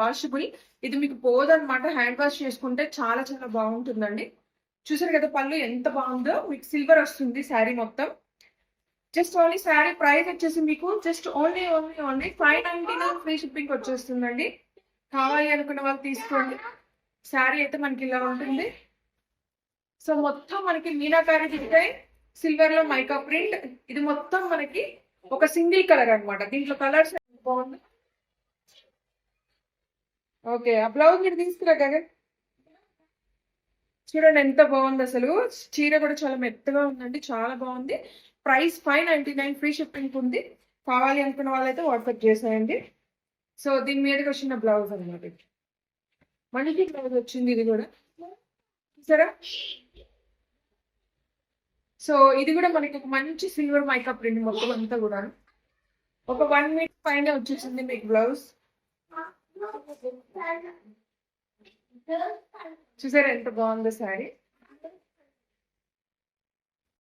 Washable ఇది మీకు పోదన్నమాట. Hand wash చేసుకుంటే చాలా చాలా బాగుంటుందండి. చూసారు కదా పళ్ళు ఎంత బాగుందో? మీకు సిల్వర్ వస్తుంది శారీ మొత్తం. జస్ట్ ఓన్లీ శారీ ప్రైస్ వచ్చేసి మీకు just only only only five ninety nine free shipping వచ్చేస్తుందండి. కావాలి అనుకున్న వాళ్ళు తీసుకోండి. శారీ అయితే మనకి ఇలా ఉంటుంది. సో మొత్తం మనకి మీనాకారి దిగుతాయి సిల్వర్లో మైకా ప్రింట్. ఇది మొత్తం మనకి ఒక సింగిల్ కలర్ అన్నమాట. దీంట్లో కలర్స్ బాగుంది. ఓకే ఆ బ్లౌజ్ మీరు తీసుకురా గగన్ చూడండి ఎంత బాగుంది అసలు. చీర కూడా చాలా మెత్తగా ఉందండి చాలా బాగుంది. Price five ninety nine free shipping ఉంది. కావాలి అనుకున్న వాళ్ళైతే వాట్సాప్ చేసేయండి. సో దీని మీదకి వచ్చిన బ్లౌజ్ అనమాట మళ్ళీ మనకి బ్లౌజ్ వచ్చింది ఇది కూడా. సరే సో ఇది కూడా మనకి ఒక మంచి సిల్వర్ మైకప్ ప్రింట్ మొత్తం అంతా కూడా ఒక వన్ మినిట్ పైన వచ్చేసింది మీకు బ్లౌజ్. చూసారా ఎంత బాగుందో సారీ?